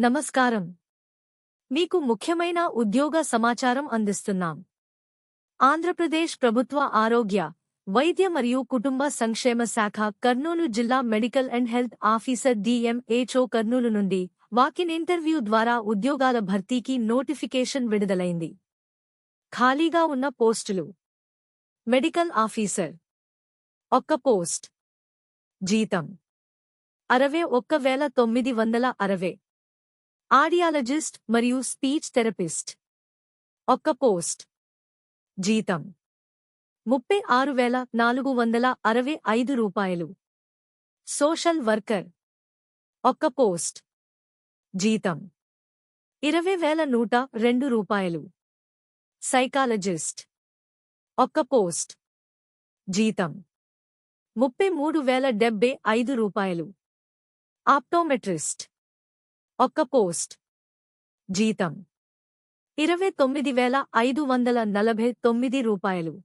నమస్కారం. మీకు ముఖ్యమైన ఉద్యోగ సమాచారం అందిస్తున్నాం. ఆంధ్రప్రదేశ్ ప్రభుత్వ ఆరోగ్య వైద్య మరియు కుటుంబ సంక్షేమ శాఖ కర్నూలు జిల్లా medical and health officer DMHO Kurnool నుండి వాకిన్ ఇంటర్వ్యూ ద్వారా ఉద్యోగాల భర్తీకి నోటిఫికేషన్ విడుదలైంది. ఖాళీగా ఉన్న పోస్టులు. Medical officer. ఒక్క పోస్ట్. జీతం. అరవై ఒక్క వేల తొమ్మిది వందల అరవై. ఆడియాలజిస్ట్ మరియు స్పీచ్ థెరపిస్ట్. ఒక్క పోస్ట్. జీతం. ముప్పై ఆరు వేల నాలుగు వందల అరవై ఐదు రూపాయలు. Social worker. ఒక్క పోస్ట్. జీతం. ఇరవై వేల నూట రెండు రూపాయలు. సైకాలజిస్ట్. ఒక్క పోస్ట్. జీతం. ముప్పై మూడు వేల డెబ్బై ఐదు రూపాయలు. ఆప్టోమెట్రిస్ట్. ఒక్క పోస్ట్. జీతం. ఇరవై తొమ్మిది వేల ఐదు వందల నలభై తొమ్మిది రూపాయలు.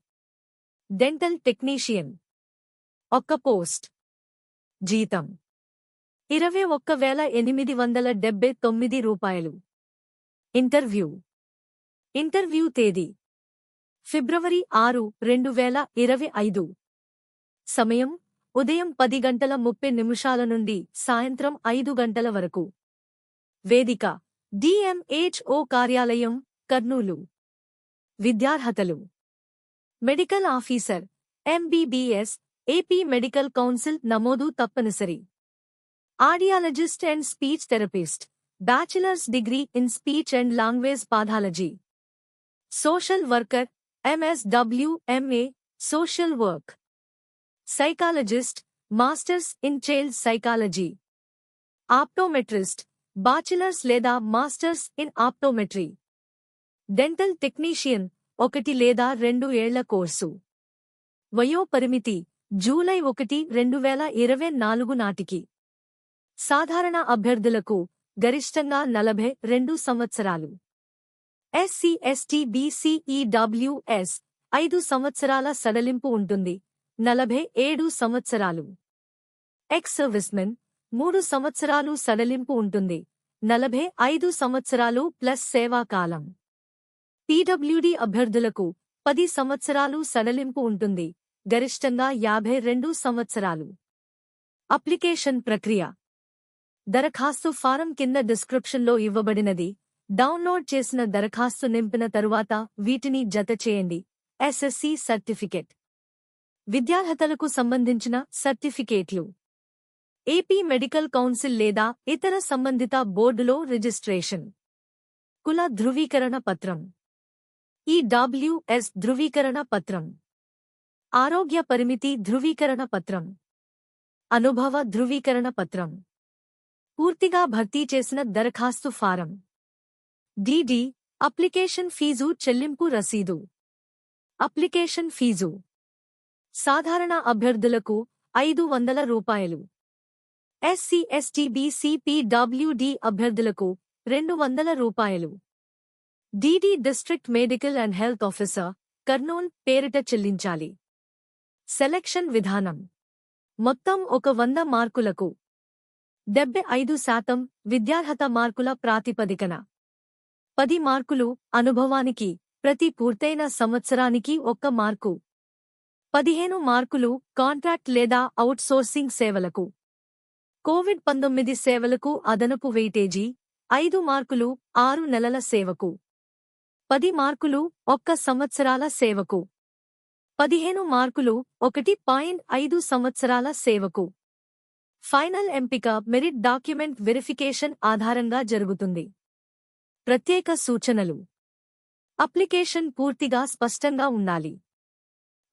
Dental technician. ఒక్క పోస్ట్. జీతం. ఇరవై ఒక్క వేల ఎనిమిది వందల డెబ్బై తొమ్మిది రూపాయలు. ఇంటర్వ్యూ. ఇంటర్వ్యూ తేదీ. ఫిబ్రవరి ఆరు రెండు వేల ఇరవై ఐదు. సమయం. ఉదయం పది గంటల ముప్పై నిమిషాల నుండి సాయంత్రం ఐదు గంటల వరకు. వేదిక డిఎంహెచ్ఓ కార్యాలయం Kurnool. విద్యార్హతలు. Medical officer MBBS AP medical council నమోదు తప్పనిసరి. Audiologist and speech therapist bachelors degree in speech and language pathology. Social worker MSW MA social work. Psychologist masters in child psychology. Optometrist bachelors లేదా masters in optometry dental technician ఒకటి లేదా రెండు ఏళ్ళ course. వయోపరిమితి July ఒకటి రెండు వేల ఇరవై నాలుగు నాటికి. సాధారణ అభ్యర్థులకు గరిష్టంగా నలభై రెండు సంవత్సరాలు. ఎస్సీ ఎస్టీ బీసీఈడబ్ల్యూఎస్ ఐదు సంవత్సరాల సడలింపు ఉంటుంది. నలభై ఏడు సంవత్సరాలు. ఎక్స్ సర్వీస్మెన్ మూడు సంవత్సరాలు సడలింపు ఉంటుంది. నలభై ఐదు సంవత్సరాలు ప్లస్ సేవాకాలం పీడబ్ల్యూడీ అభ్యర్థులకు పది సంవత్సరాలు సడలింపు ఉంటుంది. గరిష్టంగా యాభై రెండు సంవత్సరాలు. అప్లికేషన్ ప్రక్రియ. దరఖాస్తు ఫారం కింద డిస్క్రిప్షన్లో ఇవ్వబడినది. డౌన్లోడ్ చేసిన దరఖాస్తు నింపిన తరువాత వీటిని జత చేయండి. SSC certificate. విద్యార్హతలకు సంబంధించిన సర్టిఫికేట్లు. ఏపీ మెడికల్ కౌన్సిల్ లేదా ఇతర సంబంధిత బోర్డులో రిజిస్ట్రేషన్. కుల ధృవీకరణ పత్రం. ఈ డబ్ల్యూఎస్ ధృవీకరణ పత్రం. ఆరోగ్య పరిమితి ధృవీకరణ పత్రం. అనుభవ ధృవీకరణ పత్రం. పూర్తిగా భర్తీ చేసిన దరఖాస్తు ఫారం. డిడి అప్లికేషన్ ఫీజు చెల్లింపు రసీదు. Application fee. సాధారణ అభ్యర్థులకు ఐదు వందల రూపాయలు. ఎస్సీ ఎస్టీ బీసీపీడబ్ల్యూడి అభ్యర్థులకు రెండు వందల రూపాయలు. DD district medical and health officer Kurnool పేరిట చెల్లించాలి. సెలక్షన్ విధానం. మొత్తం ఒక వంద మార్కులకు. డెబ్బై ఐదు శాతం విద్యార్హత మార్కుల ప్రాతిపదికన. పది మార్కులు అనుభవానికి ప్రతి పూర్తయిన సంవత్సరానికి ఒక్క మార్కు. పదిహేను మార్కులు కాంట్రాక్ట్ లేదా అవుట్సోర్సింగ్ సేవలకు. కోవిడ్ పంతొమ్మిది సేవలకు అదనపు వెయిటేజీ ఐదు మార్కులు ఆరు నెలల సేవకు. పది మార్కులు ఒక్క సంవత్సరాల సేవకు. పదిహేను మార్కులు ఒకటి పాయింట్ ఐదు సంవత్సరాల సేవకు. ఫైనల్ ఎంపిక మెరిట్ డాక్యుమెంట్ వెరిఫికేషన్ ఆధారంగా జరుగుతుంది. ప్రత్యేక సూచనలు. అప్లికేషన్ పూర్తిగా స్పష్టంగా ఉండాలి.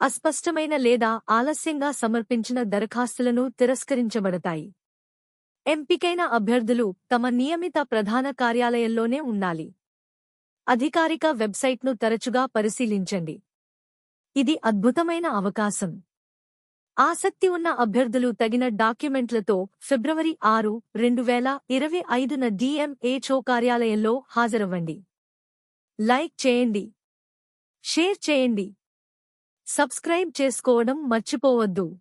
అస్పష్టమైన లేదా ఆలస్యంగా సమర్పించిన దరఖాస్తులను తిరస్కరించబడతాయి. ఎంపికైన అభ్యర్థులు తమ నియమిత ప్రధాన కార్యాలయంలోనే ఉండాలి. అధికారిక వెబ్సైట్ను తరచుగా పరిశీలించండి. ఇది అద్భుతమైన అవకాశం. ఆసక్తి ఉన్న అభ్యర్థులు తగిన డాక్యుమెంట్లతో ఫిబ్రవరి ఆరు రెండు వేల ఇరవై ఐదున డిఎంఏచో కార్యాలయంలో హాజరవ్వండి. లైక్ చేయండి. షేర్ చేయండి. సబ్స్క్రైబ్ చేసుకోవడం మర్చిపోవద్దు.